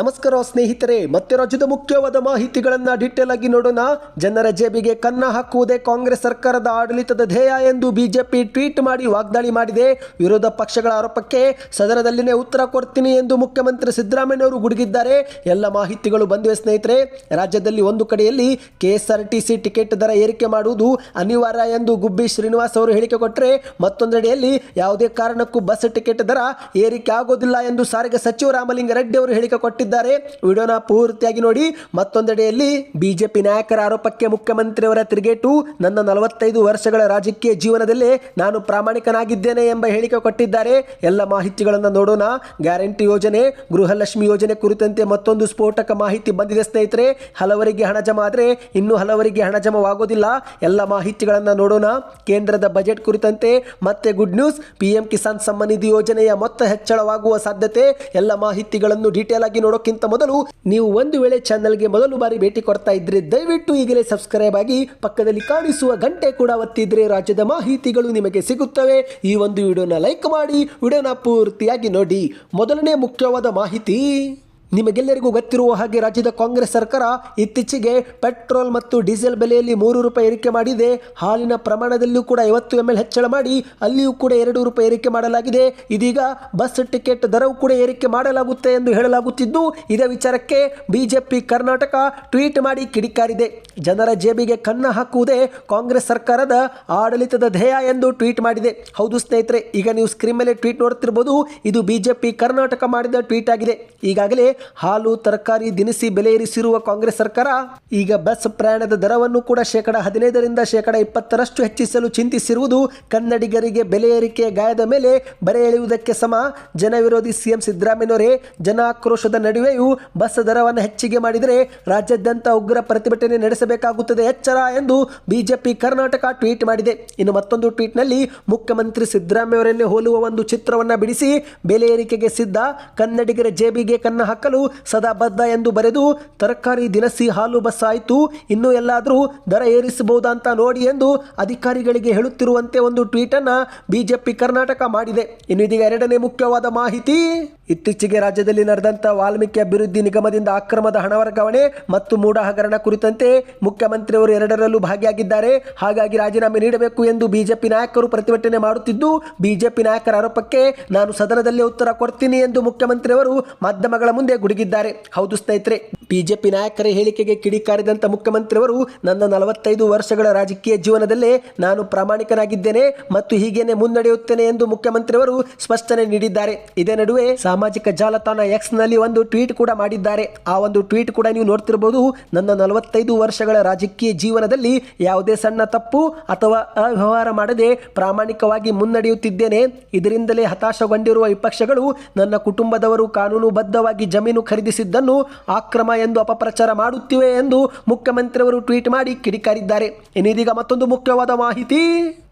ನಮಸ್ಕಾರ ಸ್ನೇಹಿತರೆ, ಮತ್ತೆ ರಾಜ್ಯದ ಮುಖ್ಯವಾದ ಮಾಹಿತಿಗಳನ್ನ ಡಿಟೇಲ್ ಆಗಿ ನೋಡೋಣ. ಜನರ ಜೇಬಿಗೆ ಕನ್ನ ಹಾಕುವುದೇ ಕಾಂಗ್ರೆಸ್ ಸರ್ಕಾರದ ಆಡಳಿತದ ಧ್ಯೇಯ ಎಂದು ಬಿಜೆಪಿ ಟ್ವೀಟ್ ಮಾಡಿ ವಾಗ್ದಾಳಿ ಮಾಡಿದೆ. ವಿರೋಧ ಪಕ್ಷಗಳ ಆರೋಪಕ್ಕೆ ಸದನದಲ್ಲಿನೇ ಉತ್ತರ ಕೊಡ್ತೀನಿ ಎಂದು ಮುಖ್ಯಮಂತ್ರಿ ಸಿದ್ದರಾಮಯ್ಯ ಅವರು ಗುಡುಗಿದ್ದಾರೆ. ಎಲ್ಲ ಮಾಹಿತಿಗಳು ಬಂದಿವೆ ಸ್ನೇಹಿತರೆ. ರಾಜ್ಯದಲ್ಲಿ ಒಂದು ಕಡೆಯಲ್ಲಿ ಕೆಎಸ್ಆರ್ಟಿಸಿ ಟಿಕೆಟ್ ದರ ಏರಿಕೆ ಮಾಡುವುದು ಅನಿವಾರ್ಯ ಎಂದು ಗುಬ್ಬಿ ಶ್ರೀನಿವಾಸ್ ಅವರು ಹೇಳಿಕೆ ಕೊಟ್ಟರೆ ಮತ್ತೊಂದೆಡೆಯಲ್ಲಿ ಯಾವುದೇ ಕಾರಣಕ್ಕೂ ಬಸ್ ಟಿಕೆಟ್ ದರ ಏರಿಕೆ ಆಗೋದಿಲ್ಲ ಎಂದು ಸಾರಿಗೆ ಸಚಿವ ರಾಮಲಿಂಗಾರೆಡ್ಡಿ ಅವರು ಹೇಳಿಕೆ ಕೊಟ್ಟಿದ್ದಾರೆ. ವಿಡಿಯೋನ ಪೂರ್ತಿಯಾಗಿ ನೋಡಿ. ಮತ್ತೊಂದೆಡೆಯಲ್ಲಿ ಬಿಜೆಪಿ ನಾಯಕರ ಆರೋಪಕ್ಕೆ ಮುಖ್ಯಮಂತ್ರಿಯವರ ತಿರುಗೇಟು. ನನ್ನ ನಲವತ್ತೈದು ವರ್ಷಗಳ ರಾಜಕೀಯ ಜೀವನದಲ್ಲೇ ನಾನು ಪ್ರಾಮಾಣಿಕನಾಗಿದ್ದೇನೆ ಎಂಬ ಹೇಳಿಕೆ ಕೊಟ್ಟಿದ್ದಾರೆ. ಎಲ್ಲ ಮಾಹಿತಿಗಳನ್ನು ನೋಡೋಣ. ಗ್ಯಾರಂಟಿ ಯೋಜನೆ, ಗೃಹಲಕ್ಷ್ಮಿ ಯೋಜನೆ ಕುರಿತಂತೆ ಮತ್ತೊಂದು ಸ್ಫೋಟಕ ಮಾಹಿತಿ ಬಂದಿದೆ ಸ್ನೇಹಿತರೆ. ಹಲವರಿಗೆ ಹಣ ಜಮಾ ಆದರೆ ಇನ್ನೂ ಹಲವರಿಗೆ ಹಣ ಜಮವಾಗೋದಿಲ್ಲ. ಎಲ್ಲ ಮಾಹಿತಿಗಳನ್ನು ನೋಡೋಣ. ಕೇಂದ್ರದ ಬಜೆಟ್ ಕುರಿತಂತೆ ಮತ್ತೆ good news. PM Kisan Samman Nidhi ಯೋಜನೆಯ ಮೊತ್ತ ಹೆಚ್ಚಳವಾಗುವ ಸಾಧ್ಯತೆ. ಎಲ್ಲ ಮಾಹಿತಿಗಳನ್ನು ಡೀಟೇಲ್ ಆಗಿ ನೋಡೋಕ್ಕಿಂತ ಮೊದಲು ನೀವು ಒಂದು ವೇಳೆ ಚಾನಲ್ಗೆ ಮೊದಲು ಬಾರಿ ಭೇಟಿ ಕೊಡ್ತಾ ಇದ್ರೆ ದಯವಿಟ್ಟು ಈಗಲೇ ಸಬ್ಸ್ಕ್ರೈಬ್ ಆಗಿ ಪಕ್ಕದಲ್ಲಿ ಕಾಣಿಸುವ ಗಂಟೆ ಕೂಡ ಒತ್ತಿದ್ರೆ ರಾಜ್ಯದ ಮಾಹಿತಿಗಳು ನಿಮಗೆ ಸಿಗುತ್ತವೆ. ಈ ಒಂದು ವಿಡಿಯೋನ ಲೈಕ್ ಮಾಡಿ, ವಿಡಿಯೋನ ಪೂರ್ತಿಯಾಗಿ ನೋಡಿ. ಮೊದಲನೇ ಮುಖ್ಯವಾದ ಮಾಹಿತಿ. ನಿಮಗೆಲ್ಲರಿಗೂ ಗೊತ್ತಿರುವ ಹಾಗೆ ರಾಜ್ಯದ ಕಾಂಗ್ರೆಸ್ ಸರ್ಕಾರ ಇತ್ತೀಚೆಗೆ ಪೆಟ್ರೋಲ್ ಮತ್ತು ಡೀಸೆಲ್ ಬೆಲೆಯಲ್ಲಿ ಮೂರು ರೂಪಾಯಿ ಏರಿಕೆ ಮಾಡಿದೆ. ಹಾಲಿನ ಪ್ರಮಾಣದಲ್ಲೂ ಕೂಡ ಐವತ್ತು ಎಂ ಎಲ್ ಹೆಚ್ಚಳ ಮಾಡಿ ಅಲ್ಲಿಯೂ ಕೂಡ ಎರಡು ರೂಪಾಯಿ ಏರಿಕೆ ಮಾಡಲಾಗಿದೆ. ಇದೀಗ ಬಸ್ ಟಿಕೆಟ್ ದರವು ಕೂಡ ಏರಿಕೆ ಮಾಡಲಾಗುತ್ತೆ ಎಂದು ಹೇಳಲಾಗುತ್ತಿದ್ದು, ಇದೇ ವಿಚಾರಕ್ಕೆ ಬಿಜೆಪಿ ಕರ್ನಾಟಕ ಟ್ವೀಟ್ ಮಾಡಿ ಕಿಡಿಕಾರಿದೆ. ಜನರ ಜೇಬಿಗೆ ಕನ್ನ ಹಾಕುವುದೇ ಕಾಂಗ್ರೆಸ್ ಸರ್ಕಾರದ ಆಡಳಿತದ ಧ್ಯೇಯ ಎಂದು ಟ್ವೀಟ್ ಮಾಡಿದೆ. ಹೌದು ಸ್ನೇಹಿತರೆ, ಈಗ ನೀವು ಸ್ಕ್ರೀನ್ ಮೇಲೆ ಟ್ವೀಟ್ ನೋಡ್ತಿರ್ಬೋದು ಇದು ಬಿಜೆಪಿ ಕರ್ನಾಟಕ ಮಾಡಿದ ಟ್ವೀಟ್ ಆಗಿದೆ. ಈಗಾಗಲೇ ಹಾಲು, ತರಕಾರಿ, ದಿನಸಿ ಬೆಲೆ ಏರಿಸಿರುವ ಕಾಂಗ್ರೆಸ್ ಸರ್ಕಾರ ಈಗ ಬಸ್ ಪ್ರಯಾಣದ ದರವನ್ನು ಕೂಡ ಶೇಕಡ ಹದಿನೈದರಿಂದ ಶೇಕಡ ಇಪ್ಪತ್ತರಷ್ಟು ಹೆಚ್ಚಿಸಲು ಚಿಂತಿಸಿರುವುದು ಕನ್ನಡಿಗರಿಗೆ ಬೆಲೆ ಏರಿಕೆ ಗಾಯದ ಮೇಲೆ ಬರೆ ಎಳೆಯುವುದಕ್ಕೆ ಸಮ. ಜನ ವಿರೋಧಿ ಸಿಎಂ ಸಿದ್ದರಾಮಯ್ಯನವರೇ, ಜನಾಕ್ರೋಶದ ನಡುವೆಯೂ ಬಸ್ ದರವನ್ನು ಹೆಚ್ಚಿಗೆ ಮಾಡಿದರೆ ರಾಜ್ಯಾದ್ಯಂತ ಉಗ್ರ ಪ್ರತಿಭಟನೆ ನಡೆಸಬೇಕಾಗುತ್ತದೆ ಎಚ್ಚರ ಎಂದು ಬಿಜೆಪಿ ಕರ್ನಾಟಕ ಟ್ವೀಟ್ ಮಾಡಿದೆ. ಇನ್ನು ಮತ್ತೊಂದು ಟ್ವೀಟ್ನಲ್ಲಿ ಮುಖ್ಯಮಂತ್ರಿ ಸಿದ್ದರಾಮಯ್ಯವರನ್ನೇ ಹೋಲುವ ಒಂದು ಚಿತ್ರವನ್ನು ಬಿಡಿಸಿ ಬೆಲೆ ಏರಿಕೆಗೆ ಸಿದ್ಧ ಕನ್ನಡಿಗರ ಜೇಬಿಗೆ ಕನ್ನ ಹಾಕಲು ಸದಾ ಬದ್ಧ ಎಂದು ಬರೆದು ತರಕಾರಿ ದಿನಸಿ ಹಾಲು ಬಸ್ ಆಯಿತು ಇನ್ನು ಎಲ್ಲಾದರೂ ದರ ಏರಿಸಬಹುದಾ ಅಂತ ನೋಡಿ ಎಂದು ಅಧಿಕಾರಿಗಳಿಗೆ ಹೇಳುತ್ತಿರುವಂತೆ ಒಂದು ಟ್ವೀಟನ್ನು ಬಿಜೆಪಿ ಕರ್ನಾಟಕ ಮಾಡಿದೆ. ಇನ್ನು ಇದೀಗ ಎರಡನೇ ಮುಖ್ಯವಾದ ಮಾಹಿತಿ. ಇತ್ತೀಚೆಗೆ ರಾಜ್ಯದಲ್ಲಿ ನಡೆದಂಥ ವಾಲ್ಮೀಕಿ ಅಭಿವೃದ್ಧಿ ನಿಗಮದಿಂದ ಅಕ್ರಮದ ಹಣ ವರ್ಗಾವಣೆ ಮತ್ತು ಮೂಡ ಹಗರಣ ಕುರಿತಂತೆ ಮುಖ್ಯಮಂತ್ರಿಯವರು ಎರಡರಲ್ಲೂ ಭಾಗಿಯಾಗಿದ್ದಾರೆ. ಹಾಗಾಗಿ ರಾಜೀನಾಮೆ ನೀಡಬೇಕು ಎಂದು ಬಿಜೆಪಿ ನಾಯಕರು ಪ್ರತಿಭಟನೆ ಮಾಡುತ್ತಿದ್ದು, ಬಿಜೆಪಿ ನಾಯಕರ ಆರೋಪಕ್ಕೆ ನಾನು ಸದನದಲ್ಲಿ ಉತ್ತರ ಕೊಡ್ತೀನಿ ಎಂದು ಮುಖ್ಯಮಂತ್ರಿಯವರು ಮಾಧ್ಯಮಗಳ ಮುಂದೆ ಗುಡುಗಿದ್ದಾರೆ. ಹೌದು ಸ್ನೇಹಿತರೆ. ಬಿಜೆಪಿ ನಾಯಕರ ಹೇಳಿಕೆಗೆ ಕಿಡಿಕಾರಿದಂತ ಮುಖ್ಯಮಂತ್ರಿಯವರು ನನ್ನ ನಲವತ್ತೈದು ವರ್ಷಗಳ ರಾಜಕೀಯ ಜೀವನದಲ್ಲೇ ನಾನು ಪ್ರಾಮಾಣಿಕನಾಗಿದ್ದೇನೆ ಮತ್ತು ಹೀಗೇನೆ ಮುನ್ನಡೆಯುತ್ತೇನೆ ಎಂದು ಮುಖ್ಯಮಂತ್ರಿಯವರು ಸ್ಪಷ್ಟನೆ ನೀಡಿದ್ದಾರೆ. ಇದೇ ನಡುವೆ ಸಾಮಾಜಿಕ ಜಾಲತಾಣ ಎಕ್ಸ್ನಲ್ಲಿ ಒಂದು ಟ್ವೀಟ್ ಕೂಡ ಮಾಡಿದ್ದಾರೆ. ಆ ಒಂದು ಟ್ವೀಟ್ ಕೂಡ ನೀವು ನೋಡ್ತಿರಬಹುದು ನನ್ನ ನಲವತ್ತೈದು ವರ್ಷಗಳ ರಾಜಕೀಯ ಜೀವನದಲ್ಲಿ ಯಾವುದೇ ಸಣ್ಣ ತಪ್ಪು ಅಥವಾ ಅವ್ಯವಹಾರ ಮಾಡದೆ ಪ್ರಾಮಾಣಿಕವಾಗಿ ಮುನ್ನಡೆಯುತ್ತಿದ್ದೇನೆ. ಇದರಿಂದಲೇ ಹತಾಶಗೊಂಡಿರುವ ವಿಪಕ್ಷಗಳು ನನ್ನ ಕುಟುಂಬದವರು ಕಾನೂನುಬದ್ಧವಾಗಿ ಜಮೀನು ಖರೀದಿಸಿದ್ದನ್ನು ಆಕ್ರಮ ಎಂದು ಅಪಪ್ರಚಾರ ಮಾಡುತ್ತಿವೆ ಎಂದು ಮುಖ್ಯಮಂತ್ರಿಯವರು ಟ್ವೀಟ್ ಮಾಡಿ ಕಿಡಿಕಾರಿದ್ದಾರೆ. ಇನ್ನಿದೀಗ ಮತ್ತೊಂದು ಮುಖ್ಯವಾದ ಮಾಹಿತಿ.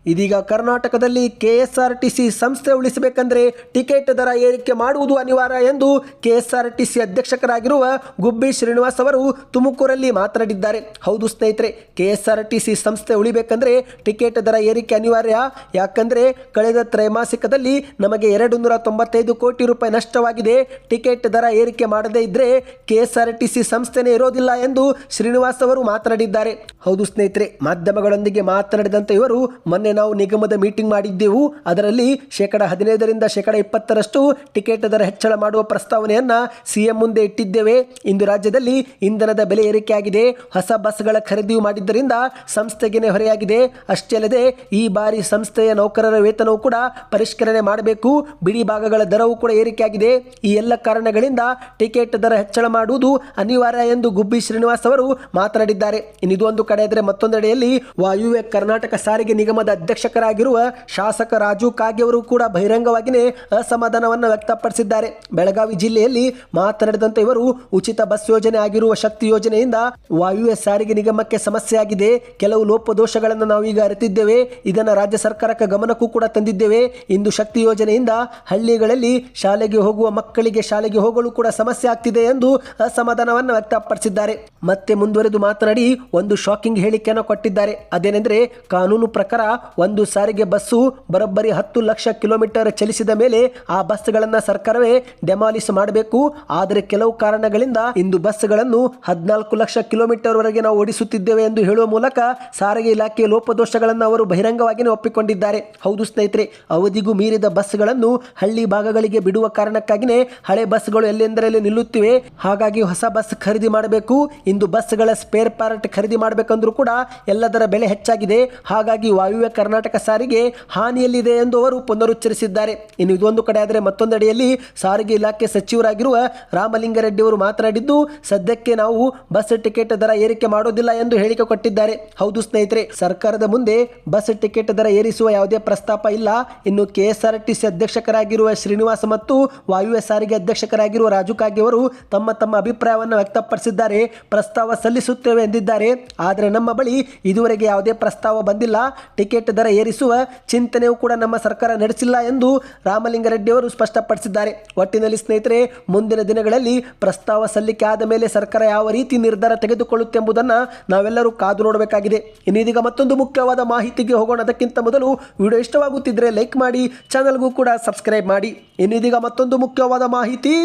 ಇದೀಗ ಕರ್ನಾಟಕದಲ್ಲಿ ಕೆಎಸ್ಆರ್ಟಿಸಿ ಸಂಸ್ಥೆ ಉಳಿಸಬೇಕಂದ್ರೆ ಟಿಕೆಟ್ ದರ ಏರಿಕೆ ಮಾಡುವುದು ಅನಿವಾರ್ಯ ಎಂದು ಕೆಎಸ್ಆರ್ಟಿಸಿ ಅಧ್ಯಕ್ಷಕರಾಗಿರುವ ಗುಬ್ಬಿ ಶ್ರೀನಿವಾಸ್ ಅವರು ತುಮಕೂರಲ್ಲಿ ಮಾತನಾಡಿದ್ದಾರೆ. ಹೌದು ಸ್ನೇಹಿತರೆ, ಕೆಎಸ್ಆರ್ಟಿಸಿ ಸಂಸ್ಥೆ ಉಳಿಬೇಕಂದ್ರೆ ಟಿಕೆಟ್ ದರ ಏರಿಕೆ ಅನಿವಾರ್ಯ. ಯಾಕಂದ್ರೆ ಕಳೆದ ತ್ರೈಮಾಸಿಕದಲ್ಲಿ ನಮಗೆ ಎರಡು ನೂರ ತೊಂಬತ್ತೈದು ಕೋಟಿ ರೂಪಾಯಿ ನಷ್ಟವಾಗಿದೆ. ಟಿಕೆಟ್ ದರ ಏರಿಕೆ ಮಾಡದೇ ಇದ್ರೆ ಕೆಎಸ್ಆರ್ಟಿಸಿ ಸಂಸ್ಥೆನೇ ಇರೋದಿಲ್ಲ ಎಂದು ಶ್ರೀನಿವಾಸ್ ಅವರು ಮಾತನಾಡಿದ್ದಾರೆ. ಹೌದು ಸ್ನೇಹಿತರೆ, ಮಾಧ್ಯಮಗಳೊಂದಿಗೆ ಮಾತನಾಡಿದಂತೆ ಇವರು ಮೊನ್ನೆ ನಾವು ನಿಗಮದ ಮೀಟಿಂಗ್ ಮಾಡಿದ್ದೆವು. ಅದರಲ್ಲಿ ಶೇಕಡ ಹದಿನೈದರಿಂದ ಶೇಕಡ ಇಪ್ಪತ್ತರಷ್ಟು ಟಿಕೆಟ್ ದರ ಹೆಚ್ಚಳ ಮಾಡುವ ಪ್ರಸ್ತಾವನೆಯನ್ನ ಸಿಎಂ ಮುಂದೆ ಇಟ್ಟಿದ್ದೇವೆ. ಇಂದು ರಾಜ್ಯದಲ್ಲಿ ಇಂಧನದ ಬೆಲೆ ಏರಿಕೆಯಾಗಿದೆ. ಹೊಸ ಬಸ್ಗಳ ಖರೀದಿಯು ಮಾಡಿದ್ದರಿಂದ ಸಂಸ್ಥೆಗೆ ಹೊರೆಯಾಗಿದೆ. ಅಷ್ಟೇ ಅಲ್ಲದೆ ಈ ಬಾರಿ ಸಂಸ್ಥೆಯ ನೌಕರರ ವೇತನವು ಕೂಡ ಪರಿಷ್ಕರಣೆ ಮಾಡಬೇಕು. ಬಿಡಿ ಭಾಗಗಳ ದರವೂ ಕೂಡ ಏರಿಕೆಯಾಗಿದೆ. ಈ ಎಲ್ಲ ಕಾರಣಗಳಿಂದ ಟಿಕೆಟ್ ದರ ಹೆಚ್ಚಳ ಮಾಡುವುದು ಅನಿವಾರ್ಯ ಎಂದು ಗುಬ್ಬಿ ಶ್ರೀನಿವಾಸ್ ಅವರು ಮಾತನಾಡಿದ್ದಾರೆ. ಇನ್ನಿದೊಂದು ಕಡೆ ಇದ್ದರೆ ಮತ್ತೊಂದೆಡೆಯಲ್ಲಿ ವಾಯುವ್ಯ ಕರ್ನಾಟಕ ಸಾರಿಗೆ ನಿಗಮದ ಅಧ್ಯಕ್ಷರಾಗಿರುವ ಶಾಸಕ ರಾಜು ಕಾಗೆ ಅವರು ಕೂಡ ಬಹಿರಂಗವಾಗಿಯೇ ಅಸಮಾಧಾನವನ್ನು ವ್ಯಕ್ತಪಡಿಸಿದ್ದಾರೆ. ಬೆಳಗಾವಿ ಜಿಲ್ಲೆಯಲ್ಲಿ ಮಾತನಾಡಿದಂತ ಇವರು ಉಚಿತ ಬಸ್ ಯೋಜನೆ ಆಗಿರುವ ಶಕ್ತಿ ಯೋಜನೆಯಿಂದ ವಾಯುವ್ಯ ಸಾರಿಗೆ ನಿಗಮಕ್ಕೆ ಸಮಸ್ಯೆ ಆಗಿದೆ. ಕೆಲವು ಲೋಪದೋಷಗಳನ್ನು ನಾವು ಈಗ ಅರಿತಿದ್ದೇವೆ. ಇದನ್ನು ರಾಜ್ಯ ಸರ್ಕಾರಕ್ಕೆ ಗಮನಕ್ಕೂ ಕೂಡ ತಂದಿದ್ದೇವೆ. ಇಂದು ಶಕ್ತಿ ಯೋಜನೆಯಿಂದ ಹಳ್ಳಿಗಳಲ್ಲಿ ಶಾಲೆಗೆ ಹೋಗುವ ಮಕ್ಕಳಿಗೆ ಶಾಲೆಗೆ ಹೋಗಲು ಕೂಡ ಸಮಸ್ಯೆ ಆಗ್ತಿದೆ ಎಂದು ಅಸಮಾಧಾನವನ್ನು ವ್ಯಕ್ತಪಡಿಸಿದ್ದಾರೆ. ಮತ್ತೆ ಮುಂದುವರೆದು ಮಾತನಾಡಿ ಒಂದು ಶಾಕಿಂಗ್ ಹೇಳಿಕೆಯನ್ನು ಕೊಟ್ಟಿದ್ದಾರೆ. ಅದೇನೆಂದರೆ ಕಾನೂನು ಪ್ರಕಾರ ಒಂದು ಸಾರಿಗೆ ಬಸ್ಸು ಬರೋಬ್ಬರಿ ಹತ್ತು ಲಕ್ಷ ಕಿಲೋಮೀಟರ್ ಚಲಿಸಿದ ಮೇಲೆ ಆ ಬಸ್ಗಳನ್ನು ಸರ್ಕಾರವೇ ಡೆಮಾಲಿಸ್ ಮಾಡಬೇಕು. ಆದರೆ ಕೆಲವು ಕಾರಣಗಳಿಂದ ಇಂದು ಬಸ್ಗಳನ್ನು ಹದಿನಾಲ್ಕು ಲಕ್ಷ ಕಿಲೋಮೀಟರ್ ವರೆಗೆ ನಾವು ಓಡಿಸುತ್ತಿದ್ದೇವೆ ಎಂದು ಹೇಳುವ ಮೂಲಕ ಸಾರಿಗೆ ಇಲಾಖೆಯ ಲೋಪದೋಷಗಳನ್ನು ಅವರು ಬಹಿರಂಗವಾಗಿಯೇ ಒಪ್ಪಿಕೊಂಡಿದ್ದಾರೆ. ಹೌದು ಸ್ನೇಹಿತರೆ, ಅವಧಿಗೂ ಮೀರಿದ ಬಸ್ಗಳನ್ನು ಹಳ್ಳಿ ಭಾಗಗಳಿಗೆ ಬಿಡುವ ಕಾರಣಕ್ಕಾಗಿಯೇ ಹಳೆ ಬಸ್ಗಳು ಎಲ್ಲೆಂದರಲ್ಲಿ ನಿಲ್ಲುತ್ತಿವೆ. ಹಾಗಾಗಿ ಹೊಸ ಬಸ್ ಖರೀದಿ ಮಾಡಬೇಕು. ಇಂದು ಬಸ್ಗಳ ಸ್ಪೇರ್ ಪಾರ್ಟ್ ಖರೀದಿ ಮಾಡಬೇಕಂದ್ರೂ ಕೂಡ ಎಲ್ಲದರ ಬೆಲೆ ಹೆಚ್ಚಾಗಿದೆ. ಹಾಗಾಗಿ ವಾಯುವ್ಯ ಕರ್ನಾಟಕ ಸಾರಿಗೆ ಹಾನಿಯಲ್ಲಿದೆ ಎಂದು ಅವರು ಪುನರುಚ್ಚರಿಸಿದ್ದಾರೆ. ಇನ್ನು ಇದೊಂದು ಕಡೆ ಆದರೆ ಮತ್ತೊಂದೆಡೆಯಲ್ಲಿ ಸಾರಿಗೆ ಇಲಾಖೆ ಸಚಿವರಾಗಿರುವ ರಾಮಲಿಂಗಾರೆಡ್ಡಿ ಅವರು ಮಾತನಾಡಿದ್ದು, ಸದ್ಯಕ್ಕೆ ನಾವು ಬಸ್ ಟಿಕೆಟ್ ದರ ಏರಿಕೆ ಮಾಡೋದಿಲ್ಲ ಎಂದು ಹೇಳಿಕೆ ಕೊಟ್ಟಿದ್ದಾರೆ. ಹೌದು ಸ್ನೇಹಿತರೆ, ಸರ್ಕಾರದ ಮುಂದೆ ಬಸ್ ಟಿಕೆಟ್ ದರ ಏರಿಸುವ ಯಾವುದೇ ಪ್ರಸ್ತಾಪ ಇಲ್ಲ. ಇನ್ನು ಕೆಎಸ್ಆರ್ಟಿಸಿ ಅಧ್ಯಕ್ಷಕರಾಗಿರುವ ಶ್ರೀನಿವಾಸ ಮತ್ತು ವಾಯುವ್ಯ ಸಾರಿಗೆ ಅಧ್ಯಕ್ಷಕರಾಗಿರುವ ರಾಜು ಕಾಗೆ ಅವರು ತಮ್ಮ ತಮ್ಮ ಅಭಿಪ್ರಾಯವನ್ನು ವ್ಯಕ್ತಪಡಿಸಿದ್ದಾರೆ. ಪ್ರಸ್ತಾವ ಸಲ್ಲಿಸುತ್ತೇವೆ ಎಂದಿದ್ದಾರೆ. ಆದರೆ ನಮ್ಮ ಬಳಿ ಇದುವರೆಗೆ ಯಾವುದೇ ಪ್ರಸ್ತಾವ ಬಂದಿಲ್ಲ. ಟಿಕೆಟ್ ದರ ಏರಿಸುವ ಚಿಂತನೆಯೂ ಕೂಡ ನಮ್ಮ ಸರ್ಕಾರ ನಡೆಸಿಲ್ಲ ಎಂದು ರಾಮಲಿಂಗಾರೆಡ್ಡಿ ಅವರು ಸ್ಪಷ್ಟಪಡಿಸಿದ್ದಾರೆ. ಒಟ್ಟಿನಲ್ಲಿ ಸ್ನೇಹಿತರೆ, ಮುಂದಿನ ದಿನಗಳಲ್ಲಿ ಪ್ರಸ್ತಾವ ಸಲ್ಲಿಕೆ ಆದ ಮೇಲೆ ಸರ್ಕಾರ ಯಾವ ರೀತಿ ನಿರ್ಧಾರ ತೆಗೆದುಕೊಳ್ಳುತ್ತೆ ಎಂಬುದನ್ನು ನಾವೆಲ್ಲರೂ ಕಾದು ನೋಡಬೇಕಾಗಿದೆ. ಇನ್ನೀದೀಗ ಮತ್ತೊಂದು ಮುಖ್ಯವಾದ ಮಾಹಿತಿಗೆ ಹೋಗೋಣ. ಅದಕ್ಕಿಂತ ಮೊದಲು ವಿಡಿಯೋ ಇಷ್ಟವಾಗುತ್ತಿದ್ದರೆ ಲೈಕ್ ಮಾಡಿ, ಚಾನಲ್ಗೂ ಕೂಡ ಸಬ್ಸ್ಕ್ರೈಬ್ ಮಾಡಿ. ಇನ್ನಿದೀಗ ಮತ್ತೊಂದು ಮುಖ್ಯವಾದ ಮಾಹಿತಿ.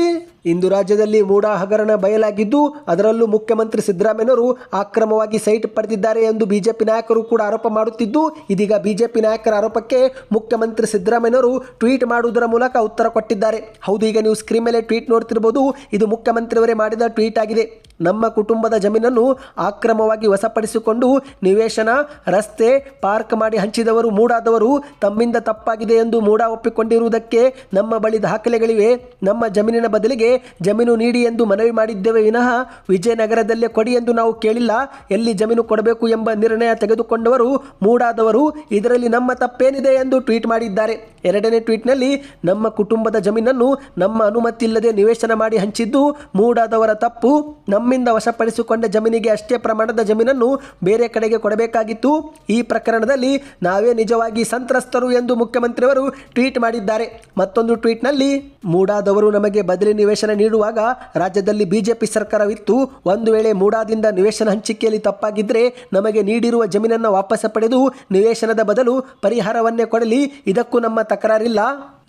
ಇಂದು ರಾಜ್ಯದಲ್ಲಿ ಮೂಡಾ ಹಗರಣ ಬಯಲಾಗಿದ್ದು, ಅದರಲ್ಲೂ ಮುಖ್ಯಮಂತ್ರಿ ಸಿದ್ದರಾಮಯ್ಯನವರು ಅಕ್ರಮವಾಗಿ ಸೈಟ್ ಪಡೆದಿದ್ದಾರೆ ಎಂದು ಬಿಜೆಪಿ ನಾಯಕರು ಕೂಡ ಆರೋಪ ಮಾಡುತ್ತಿದ್ದು, ಇದೀಗ ಬಿಜೆಪಿ ನಾಯಕರ ಆರೋಪಕ್ಕೆ ಮುಖ್ಯಮಂತ್ರಿ ಸಿದ್ದರಾಮಯ್ಯನವರು ಟ್ವೀಟ್ ಮಾಡುವುದರ ಮೂಲಕ ಉತ್ತರ ಕೊಟ್ಟಿದ್ದಾರೆ. ಹೌದು, ಈಗ ನೀವು ಸ್ಕ್ರೀನ್ ಮೇಲೆ ಟ್ವೀಟ್ ನೋಡ್ತಿರ್ಬೋದು, ಇದು ಮುಖ್ಯಮಂತ್ರಿಯವರೇ ಮಾಡಿದ ಟ್ವೀಟ್ ಆಗಿದೆ. ನಮ್ಮ ಕುಟುಂಬದ ಜಮೀನನ್ನು ಅಕ್ರಮವಾಗಿ ವಶಪಡಿಸಿಕೊಂಡು ನಿವೇಶನ, ರಸ್ತೆ, ಪಾರ್ಕ್ ಮಾಡಿ ಹಂಚಿದವರು ಮೂಡಾದವರು, ತಮ್ಮಿಂದ ತಪ್ಪಾಗಿದೆ ಎಂದು ಮೂಡ ಒಪ್ಪಿಕೊಂಡಿರುವುದಕ್ಕೆ ನಮ್ಮ ಬಳಿ ದಾಖಲೆಗಳಿವೆ. ನಮ್ಮ ಜಮೀನಿನ ಬದಲಿಗೆ ಜಮೀನು ನೀಡಿ ಎಂದು ಮನವಿ ಮಾಡಿದ್ದೇವೆ ವಿನಃ ವಿಜಯನಗರದಲ್ಲೇ ಕೊಡಿ ಎಂದು ನಾವು ಕೇಳಿಲ್ಲ. ಎಲ್ಲಿ ಜಮೀನು ಕೊಡಬೇಕು ಎಂಬ ನಿರ್ಣಯ ತೆಗೆದುಕೊಂಡವರು ಮೂಡಾದವರು. ಇದರಲ್ಲಿ ನಮ್ಮ ತಪ್ಪೇನಿದೆ ಎಂದು ಟ್ವೀಟ್ ಮಾಡಿದ್ದಾರೆ. ಎರಡನೇ ಟ್ವೀಟ್ನಲ್ಲಿ, ನಮ್ಮ ಕುಟುಂಬದ ಜಮೀನನ್ನು ನಮ್ಮ ಅನುಮತಿ ಇಲ್ಲದೆ ನಿವೇಶನ ಮಾಡಿ ಹಂಚಿದ್ದು ಮೂಡಾದವರ ತಪ್ಪು. ನಮ್ಮಿಂದ ವಶಪಡಿಸಿಕೊಂಡ ಜಮೀನಿಗೆ ಅಷ್ಟೇ ಪ್ರಮಾಣದ ಜಮೀನನ್ನು ಬೇರೆ ಕಡೆಗೆ ಕೊಡಬೇಕಾಗಿತ್ತು. ಈ ಪ್ರಕರಣದಲ್ಲಿ ನಾವೇ ನಿಜವಾಗಿ ಸಂತ್ರಸ್ತರು ಎಂದು ಮುಖ್ಯಮಂತ್ರಿಯವರು ಟ್ವೀಟ್ ಮಾಡಿದ್ದಾರೆ. ಮತ್ತೊಂದು ಟ್ವೀಟ್ನಲ್ಲಿ, ಮೂಡಾದವರು ನಮಗೆ ಬದಲಿ ನಿವೇಶನ ನೀಡುವಾಗ ರಾಜ್ಯದಲ್ಲಿ ಬಿಜೆಪಿ ಸರ್ಕಾರವಿತ್ತು. ಒಂದು ವೇಳೆ ಮೂಡಾದಿಂದ ನಿವೇಶನ ಹಂಚಿಕೆಯಲ್ಲಿ ತಪ್ಪಾಗಿದ್ದರೆ ನಮಗೆ ನೀಡಿರುವ ಜಮೀನನ್ನು ವಾಪಸ್ ಪಡೆದು ನಿವೇಶನದ ಬದಲು ಪರಿಹಾರವನ್ನೇ ಕೊಡಲಿ. ಇದಕ್ಕೂ ನಮ್ಮ ತಕರಾರಿಲ್ಲ.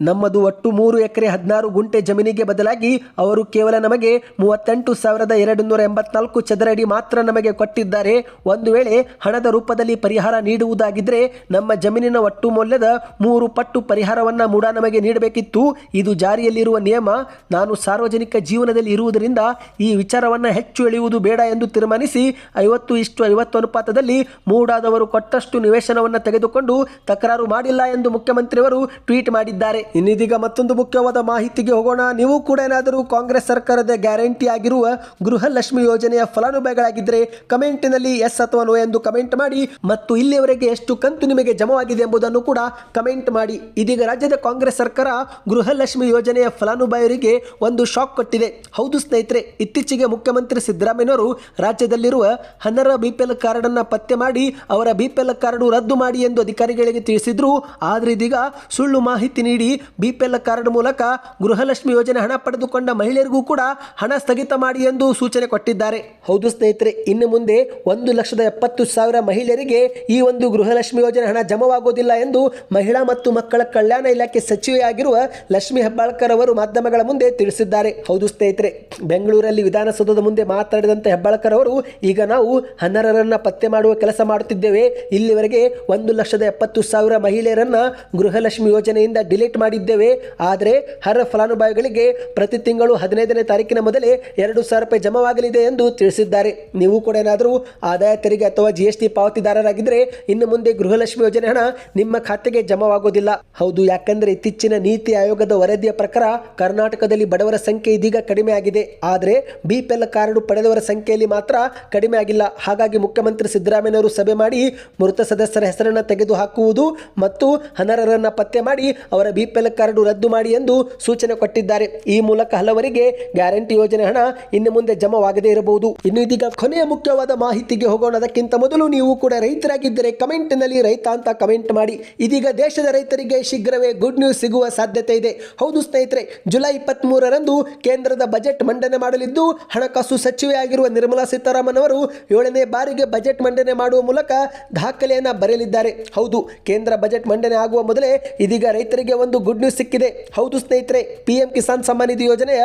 ನಮ್ಮದು ಒಟ್ಟು ಮೂರು ಎಕರೆ ಹದಿನಾರು ಗುಂಟೆ ಜಮೀನಿಗೆ ಬದಲಾಗಿ ಅವರು ಕೇವಲ ನಮಗೆ ಮೂವತ್ತೆಂಟು ಸಾವಿರದ ಎರಡು ನೂರ ಎಂಬತ್ನಾಲ್ಕು ಚದರ ಅಡಿ ಮಾತ್ರ ನಮಗೆ ಕೊಟ್ಟಿದ್ದಾರೆ. ಒಂದು ವೇಳೆ ಹಣದ ರೂಪದಲ್ಲಿ ಪರಿಹಾರ ನೀಡುವುದಾಗಿದ್ದರೆ ನಮ್ಮ ಜಮೀನಿನ ಒಟ್ಟು ಮೌಲ್ಯದ ಮೂರು ಪಟ್ಟು ಪರಿಹಾರವನ್ನು ಮೂಡ ನಮಗೆ ನೀಡಬೇಕಿತ್ತು. ಇದು ಜಾರಿಯಲ್ಲಿರುವ ನಿಯಮ. ನಾನು ಸಾರ್ವಜನಿಕ ಜೀವನದಲ್ಲಿ ಇರುವುದರಿಂದ ಈ ವಿಚಾರವನ್ನು ಹೆಚ್ಚು ಎಳೆಯುವುದು ಬೇಡ ಎಂದು ತೀರ್ಮಾನಿಸಿ ಐವತ್ತು ಇಷ್ಟು ಐವತ್ತು ಅನುಪಾತದಲ್ಲಿ ಮೂಡಾದವರು ಕೊಟ್ಟಷ್ಟು ನಿವೇಶನವನ್ನು ತೆಗೆದುಕೊಂಡು ತಕರಾರು ಮಾಡಿಲ್ಲ ಎಂದು ಮುಖ್ಯಮಂತ್ರಿಯವರು ಟ್ವೀಟ್ ಮಾಡಿದ್ದಾರೆ. ಇನ್ನಿದೀಗ ಮತ್ತೊಂದು ಮುಖ್ಯವಾದ ಮಾಹಿತಿಗೆ ಹೋಗೋಣ. ನೀವು ಕೂಡ ಏನಾದರೂ ಕಾಂಗ್ರೆಸ್ ಸರ್ಕಾರದ ಗ್ಯಾರಂಟಿ ಆಗಿರುವ ಗೃಹಲಕ್ಷ್ಮಿ ಯೋಜನೆಯ ಫಲಾನುಭವಿಗಳಾಗಿದ್ದರೆ ಕಮೆಂಟಿನಲ್ಲಿ ಎಸ್ ಅಥವಾ ನೋ ಎಂದು ಕಮೆಂಟ್ ಮಾಡಿ ಮತ್ತು ಇಲ್ಲಿಯವರೆಗೆ ಎಷ್ಟು ಕಂತು ನಿಮಗೆ ಜಮವಾಗಿದೆ ಎಂಬುದನ್ನು ಕೂಡ ಕಮೆಂಟ್ ಮಾಡಿ. ಇದೀಗ ರಾಜ್ಯದ ಕಾಂಗ್ರೆಸ್ ಸರ್ಕಾರ ಗೃಹಲಕ್ಷ್ಮಿ ಯೋಜನೆಯ ಫಲಾನುಭವಿಯರಿಗೆ ಒಂದು ಶಾಕ್ ಕೊಟ್ಟಿದೆ. ಹೌದು ಸ್ನೇಹಿತರೆ, ಇತ್ತೀಚೆಗೆ ಮುಖ್ಯಮಂತ್ರಿ ಸಿದ್ದರಾಮಯ್ಯನವರು ರಾಜ್ಯದಲ್ಲಿರುವ ಹನ್ನರ ಬಿ ಪಿ ಎಲ್ ಕಾರ್ಡನ್ನು ಪತ್ತೆ ಮಾಡಿ ಅವರ ಬಿ ಪಿ ಎಲ್ ಕಾರ್ಡು ರದ್ದು ಮಾಡಿ ಎಂದು ಅಧಿಕಾರಿಗಳಿಗೆ ತಿಳಿಸಿದ್ರು. ಆದರೆ ಇದೀಗ ಸುಳ್ಳು ಮಾಹಿತಿ ನೀಡಿ ಬಿ ಪಿ ಎಲ್ ಕಾರ್ಡ್ ಮೂಲಕ ಗೃಹಲಕ್ಷ್ಮಿ ಯೋಜನೆ ಹಣ ಪಡೆದುಕೊಂಡ ಮಹಿಳೆಯರಿಗೂ ಕೂಡ ಹಣ ಸ್ಥಗಿತ ಮಾಡಿ ಎಂದು ಸೂಚನೆ ಕೊಟ್ಟಿದ್ದಾರೆ. ಹೌದು ಸ್ನೇಹಿತರೆ, ಇನ್ನು ಮುಂದೆ ಒಂದು ಲಕ್ಷದ ಎಪ್ಪತ್ತು ಸಾವಿರ ಮಹಿಳೆಯರಿಗೆ ಈ ಒಂದು ಗೃಹಲಕ್ಷ್ಮಿ ಯೋಜನೆ ಹಣ ಜಮವಾಗುವುದಿಲ್ಲ ಎಂದು ಮಹಿಳಾ ಮತ್ತು ಮಕ್ಕಳ ಕಲ್ಯಾಣ ಇಲಾಖೆ ಸಚಿವೆಯಾಗಿರುವ ಲಕ್ಷ್ಮಿ ಹೆಬ್ಬಾಳ್ಕರ್ ಅವರು ಮಾಧ್ಯಮಗಳ ಮುಂದೆ ತಿಳಿಸಿದ್ದಾರೆ. ಹೌದು ಸ್ನೇಹಿತರೆ, ಬೆಂಗಳೂರಲ್ಲಿ ವಿಧಾನಸೌಧದ ಮುಂದೆ ಮಾತನಾಡಿದಂತೆ ಹೆಬ್ಬಾಳ್ಕರ್ ಅವರು, ಈಗ ನಾವು ಹನ್ನರರನ್ನು ಪತ್ತೆ ಮಾಡುವ ಕೆಲಸ ಮಾಡುತ್ತಿದ್ದೇವೆ. ಇಲ್ಲಿವರೆಗೆ ಒಂದು ಲಕ್ಷದ ಎಪ್ಪತ್ತು ಸಾವಿರ ಮಹಿಳೆಯರನ್ನ ಗೃಹಲಕ್ಷ್ಮಿ ಯೋಜನೆಯಿಂದ ಡಿಲೀಟ್ ಮಾಡಿದ್ದೇವೆ. ಆದರೆ ಅರ್ಹ ಫಲಾನುಭವಿಗಳಿಗೆ ಪ್ರತಿ ತಿಂಗಳು ಹದಿನೈದನೇ ತಾರೀಕಿನ ಮೊದಲೇ ಎರಡು ಸಾವಿರ ರೂಪಾಯಿ ಜಮವಾಗಲಿದೆ ಎಂದು ತಿಳಿಸಿದ್ದಾರೆ. ನೀವು ಕೂಡ ಏನಾದರೂ ಆದಾಯ ತೆರಿಗೆ ಅಥವಾ ಜಿ ಎಸ್ ಟಿ ಪಾವತಿದಾರರಾಗಿದ್ದರೆ ಇನ್ನು ಮುಂದೆ ಗೃಹಲಕ್ಷ್ಮಿ ಯೋಜನೆ ಹಣ ನಿಮ್ಮ ಖಾತೆಗೆ ಜಮವಾಗೋದಿಲ್ಲ. ಹೌದು, ಯಾಕಂದರೆ ಇತ್ತೀಚಿನ ನೀತಿ ಆಯೋಗದ ವರದಿಯ ಪ್ರಕಾರ ಕರ್ನಾಟಕದಲ್ಲಿ ಬಡವರ ಸಂಖ್ಯೆ ಇದೀಗ ಕಡಿಮೆ ಆಗಿದೆ. ಆದರೆ ಬಿ ಪಿ ಕಾರ್ಡು ಪಡೆದವರ ಸಂಖ್ಯೆಯಲ್ಲಿ ಮಾತ್ರ ಕಡಿಮೆ ಆಗಿಲ್ಲ. ಹಾಗಾಗಿ ಮುಖ್ಯಮಂತ್ರಿ ಸಿದ್ದರಾಮಯ್ಯನವರು ಸಭೆ ಮಾಡಿ ಮೃತ ಸದಸ್ಯರ ಹೆಸರನ್ನು ತೆಗೆದು ಹಾಕುವುದು ಮತ್ತು ಅನರ್ಹರನ್ನು ಪತ್ತೆ ಮಾಡಿ ಅವರ ಬಿ ಎಲ್ ಕಾರ್ಡು ರದ್ದು ಮಾಡಿ ಎಂದು ಸೂಚನೆ ಕೊಟ್ಟಿದ್ದಾರೆ. ಈ ಮೂಲಕ ಹಲವರಿಗೆ ಗ್ಯಾರಂಟಿ ಯೋಜನೆ ಹಣ ಇನ್ನು ಮುಂದೆ ಜಮವಾಗದೇ ಇರಬಹುದು. ಇನ್ನು ಇದೀಗ ಕೊನೆಯ ಮುಖ್ಯವಾದ ಮಾಹಿತಿಗೆ ಹೋಗೋಣ. ಅದಕ್ಕಿಂತ ಮೊದಲು ನೀವು ಕೂಡ ರೈತರಾಗಿದ್ದರೆ ಕಮೆಂಟ್ನಲ್ಲಿ ರೈತ ಅಂತ ಕಮೆಂಟ್ ಮಾಡಿ. ಇದೀಗ ದೇಶದ ರೈತರಿಗೆ ಶೀಘ್ರವೇ ಗುಡ್ ನ್ಯೂಸ್ ಸಿಗುವ ಸಾಧ್ಯತೆ ಇದೆ. ಹೌದು ಸ್ನೇಹಿತರೆ, ಜುಲೈ ಇಪ್ಪತ್ತ್ ಮೂರರಂದು ಕೇಂದ್ರದ ಬಜೆಟ್ ಮಂಡನೆ ಮಾಡಲಿದ್ದು, ಹಣಕಾಸು ಸಚಿವೆಯಾಗಿರುವ ನಿರ್ಮಲಾ ಸೀತಾರಾಮನ್ ಅವರು ಏಳನೇ ಬಾರಿಗೆ ಬಜೆಟ್ ಮಂಡನೆ ಮಾಡುವ ಮೂಲಕ ದಾಖಲೆಯನ್ನು ಬರೆಯಲಿದ್ದಾರೆ. ಹೌದು, ಕೇಂದ್ರ ಬಜೆಟ್ ಮಂಡನೆ ಆಗುವ ಮೊದಲೇ ಇದೀಗ ರೈತರಿಗೆ ಒಂದು ಗುಡ್ ನ್ಯೂಸ್ ಸಿಕ್ಕಿದೆ. ಹೌದು ಸ್ನೇಹಿತರೆ ಪಿ ಎಂ ಕಿಸಾನ್ ಸಮ್ಮಾನ್ ನಿಧಿ ಯೋಜನೆಯ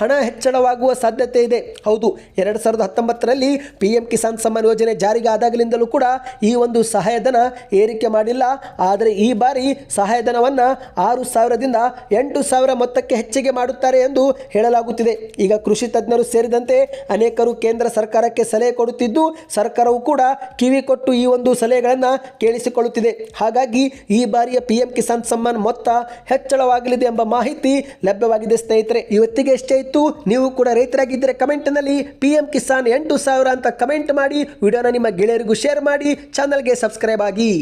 ಹಣ ಹೆಚ್ಚಳವಾಗುವ ಸಾಧ್ಯತೆ ಇದೆ. ಹೌದು, ಎರಡು ಸಾವಿರದ ಹತ್ತೊಂಬತ್ತರಲ್ಲಿ ಪಿ ಎಂ ಕಿಸಾನ್ ಸಮ್ಮಾನ್ ಯೋಜನೆ ಜಾರಿಗೆ ಆದಾಗಲಿಂದಲೂ ಕೂಡ ಈ ಒಂದು ಸಹಾಯಧನ ಏರಿಕೆ ಮಾಡಿಲ್ಲ. ಆದರೆ ಈ ಬಾರಿ ಸಹಾಯಧನವನ್ನು ಆರು ಸಾವಿರದಿಂದ ಎಂಟು ಸಾವಿರ ಮೊತ್ತಕ್ಕೆ ಹೆಚ್ಚಿಗೆ ಮಾಡುತ್ತಾರೆ ಎಂದು ಹೇಳಲಾಗುತ್ತಿದೆ. ಈಗ ಕೃಷಿ ತಜ್ಞರು ಸೇರಿದಂತೆ ಅನೇಕರು ಕೇಂದ್ರ ಸರ್ಕಾರಕ್ಕೆ ಸಲಹೆ ಕೊಡುತ್ತಿದ್ದು, ಸರ್ಕಾರವು ಕೂಡ ಕಿವಿ ಕೊಟ್ಟು ಈ ಒಂದು ಸಲಹೆಗಳನ್ನು ಕೇಳಿಸಿಕೊಳ್ಳುತ್ತಿದೆ. ಹಾಗಾಗಿ ಈ ಬಾರಿಯ ಪಿ ಎಂ ಕಿಸಾನ್ ಸಮ್ಮಾನ್ ಮೊತ್ತ ಹೆಚ್ಚಳವಾಗಲಿದೆ ಎಂಬ ಮಾಹಿತಿ ಲಭ್ಯವಾಗಿದೆ, ಸ್ನೇಹಿತರೆ. ಇವತ್ತಿಗೆ ಎಷ್ಟೇ ಇತ್ತು, ನೀವು ಕೂಡ ರೈತರಾಗಿದ್ದರೆ ಕಮೆಂಟ್ನಲ್ಲಿ ಪಿ ಎಂ ಕಿಸಾನ್ ಎಂಟು ಸಾವಿರ ಅಂತ ಕಮೆಂಟ್ ಮಾಡಿ, ವಿಡಿಯೋನ ನಿಮ್ಮ ಗೆಳೆಯರಿಗೂ ಶೇರ್ ಮಾಡಿ, ಚಾನಲ್ಗೆ ಸಬ್ಸ್ಕ್ರೈಬ್ ಆಗಿ.